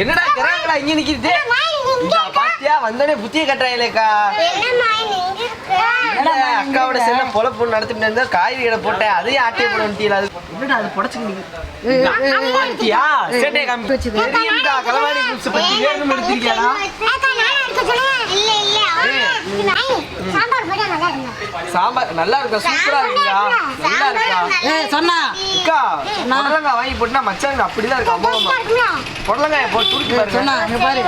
என்னடா கிராங்களா இங்க நிக்குது? இந்தா, பாத்தியா? வந்தோடனே புத்திய கட்டுறாங்களேக்கா. இருக்க? அக்காவோட செல்ல பொழப்பு நடத்திட்டு இருந்தா காய்கறி கடை போட்டேன். அதையும் ஆட்டிய போட அது என்னடா அது தெரியும்டா பத்தி வேணும் எடுத்திருக்கியாடா இருக்க ஐ, சாம்பார் நல்லா இருந்தா சாம்பார் நல்லா இருக்கா? சூப்பரா இருக்குடா நல்லா இருக்கா? சொன்னா. அக்கா புடலங்காய் வாங்கி போட்டுனா மச்சாங்க அப்படிதான் இருக்கு. அம்மா புடலங்காய போட்டு துடுக்கி சொன்னா பாரு.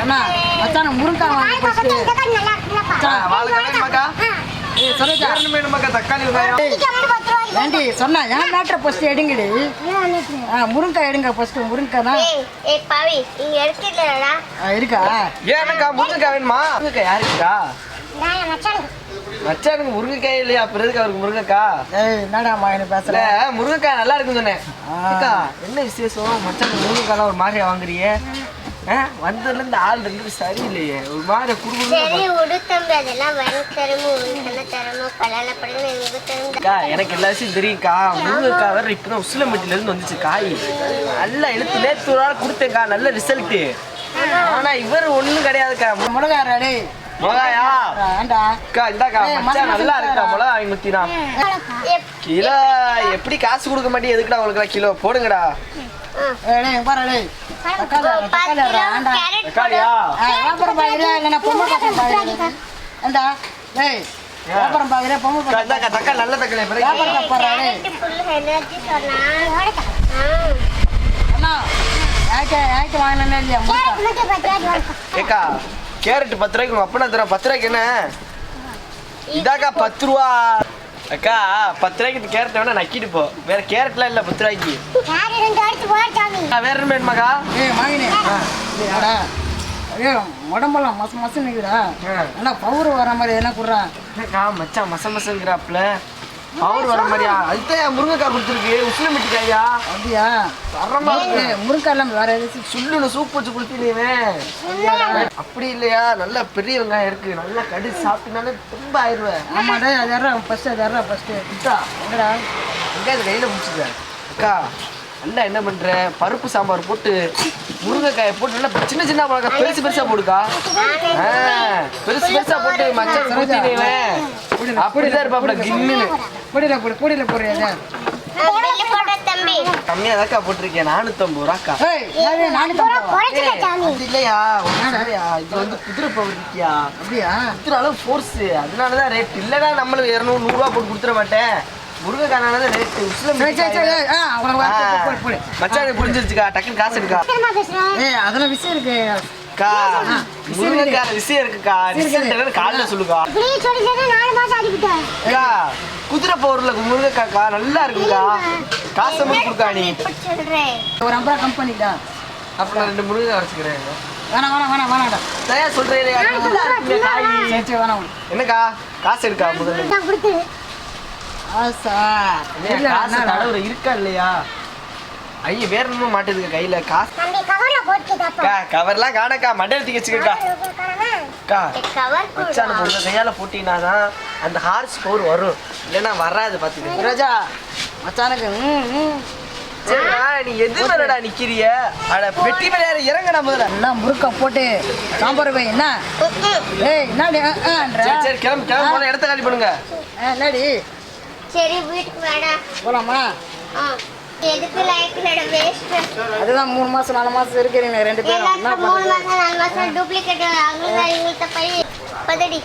சொன்னா மச்சான முருங்கா வாங்கி ஃபர்ஸ்ட் வாழை வேணுமாக்கா ஏய் சரோஜா. வேணும் வேணுமாக்கா தக்காளி வெங்காயம். ஏண்டி சொன்னா என் மேட்ரை ஃபர்ஸ்ட் எடுங்கடி. ஆ முருங்கா எடுங்க ஃபர்ஸ்ட் முருங்கா தான் ஏய் பாவி இங்க எடுத்துடலடா ஆ, இருக்கா? ஏனக்கா முருங்கைக்காய் வேணுமா? முருங்கைக்காய் யாருக்குடா மச்சானுக்கு மச்சானுக்கு முருங்கைக்காய் இல்லையா? அப்புறம் எதுக்கு அவருக்கு முருங்கைக்காய் ஏய் என்னடா என்ன இல்ல பேசுற முருங்கைக்காய் நல்லா இருக்குன்னு சொன்னேன். என்ன விசேஷம்? மச்சான் முருங்கைக்காய்லாம் ஒரு மாதிரியா வாங்குறியே ஆ, வந்ததுல இருந்து ஆள் இருந்து சரியில்லையே. ஒரு மாதிரி அக்கா எனக்கு எல்லா விஷயம் தெரியும்க்கா. முருங்கைக்காய் வேற இப்பதான் உசிலம்பட்டில இருந்து வந்துச்சு காய். நல்லா எழுத்து நேத்து ஒரு நாள் கொடுத்தேன்க்கா. நல்ல ரிசல்ட் ஆனா இவர் ஒண்ணும் கிடையாதுக்கா. மிளகா ரெடி. மிளகாயா? அக்கா இந்தாக்கா மச்சான் நல்லா இருக்கா? மிளகா வாங்கி முத்தினா கிலோ எப்படி காசு கொடுக்க மாட்டேன்? எதுக்குடா உங்களுக்கு கிலோ? போடுங்கடா. தக்காளியா? வியாபாரம் இல்லைன்னா பொம்மை வியாபாரம் பாக்குறியா? பொம்மை அக்கா, பக்கம் இந்தாக்கா தக்காளி நல்ல தக்காளி பிறகு வியாபாரத்தை போடுறா டேய் அண்ணா யாருக்கு யாருக்கு வாங்கினே இல்லையா? முருங்கா ஏக்கா கேரட் பத்து ரூபாய்க்கு உங்க அப்பனா தரேன். பத்து ரூபாய்க்கு என்ன? இதாக்கா பத்து ரூபா. அக்கா பத்து ரூபாய்க்கு இந்த கேரட் வேணா நக்கிட்டு போ. வேற கேரட்லாம் இல்ல பத்து ரூபாய்க்கு. வேற என்ன வேணுமாக்கா? உடம்பெல்லாம் மச மசம் நிற்குதா ஆ. அண்ணா பவுர் வர மாதிரி என்ன குடுறா. என்னக்கா மச்சான் மச மசங்கிறாப்ல அவர் வர மாதிரியா? அதுதான் முருங்கைக்காய் கொடுத்துருக்கு. உசுல மிட்டிக்காயா? அப்படியா? தரமா இருக்கு. ஏய் முருங்கா இல்லாம வேற எதாச்சும் சுள்ளுன்னு சூப் வச்சு கொடுத்தீங்க அப்படி இல்லையா? நல்ல பெரிய வெங்காயம் இருக்கு. நல்லா கடிச்சு சாப்பிட்டீங்கன்னா ரொம்ப ஆயிடுவேன். ஆமாடா அது யாரா ஃபர்ஸ்ட் அது யாரா ஃபர்ஸ்ட் அக்கா என்னடா? வெங்காயத்தை கையில முடிச்சுக்க அக்கா நல்லா என்ன பண்ற? பருப்பு சாம்பார் போட்டு முருங்கைக்காயை போட்டு நல்லா சின்ன சின்ன மிளகா பெருசு பெருசா போடுக்கா? பெருசு பெருசா போட்டு மச்சான் கொடுத்தீங்க அப்படிதான் இருப்பாப்ல கிம்மின்னு பொடியில போடு பொடியில போடுறியா தம்பி கம்மியா தாக்கா போட்டிருக்கேன். நானூத்தம்பது ரூபாக்கா. இல்லையா? இது வந்து குதிரை பவர் இருக்கியா அப்படியா? அளவு ஃபோர்ஸ் அதனாலதான் ரேட் இல்லைன்னா நம்மளுக்கு இரநூறு நூறுரூவா போட்டு கொடுத்துட மாட்டேன். முருங்கைக்கானால ரேட் மச்சான் புரிஞ்சிருச்சுக்கா டக்குன்னு காசு இருக்கா ஏய் அதெல்லாம் விஷயம் இருக்கு. அக்கா முருங்கைக்கார விஷயம் இருக்குக்கா. என்னன்னு காலைல சொல்லுக்கா. அக்கா குதிரை பவர்ல முருங்கைக்காக்கா நல்லா இருக்குக்கா. காசை மட்டும் கொடுக்கா நீ. ஒரு ஐம்பது ரூபா கம்பெனிடா அப்ப நான் ரெண்டு முருங்கை அரைச்சிக்கிறேன். வேணாம் வேணாம் வேணாம் வேணாம்டா தயா சொல்றேன். என்னக்கா? காசு இருக்கா முதல்ல. காசு? தடவுற இருக்கா இல்லையா? ஐய வேற என்னமோ மாட்டுதுங்க கையில. காசு தம்பி கவர்ல போட்டு அக்கா கவர்லாம் காணக்கா மண்டலத்தி வச்சுக்கக்கா அக்கா கவர் மச்சான பொண்ணு கையால தான் அந்த ஹார்ஸ் பவர் வரும். இல்லைன்னா வராது பாத்துக்க. ராஜா மச்சானுக்கு ம், ம். சரிடா நீ எது மேலடா நிக்கிறிய? அட பெட்டி மேல இறங்கடா முதல்ல. எல்லாம் முறுக்கா போட்டு சாம்பார் வை என்ன? ஏய் என்னடி? சரி சரி கிளம்பு கிளம்பு போன இடத்த காலி பண்ணுங்க. ஆ, என்னடி? சரி வீட்டுக்கு வேடா. போலாமா? ஆ. அதுதான் மூணு மாசம் நாலு மாசம் இருக்கிறீங்க ரெண்டு பேரும். என்ன எல்லாத்துக்கும் மூணு? மாசம் நாலு மாசம் டூப்ளிகேட் அவங்க இவங்கள்ட்ட போய் பதடி.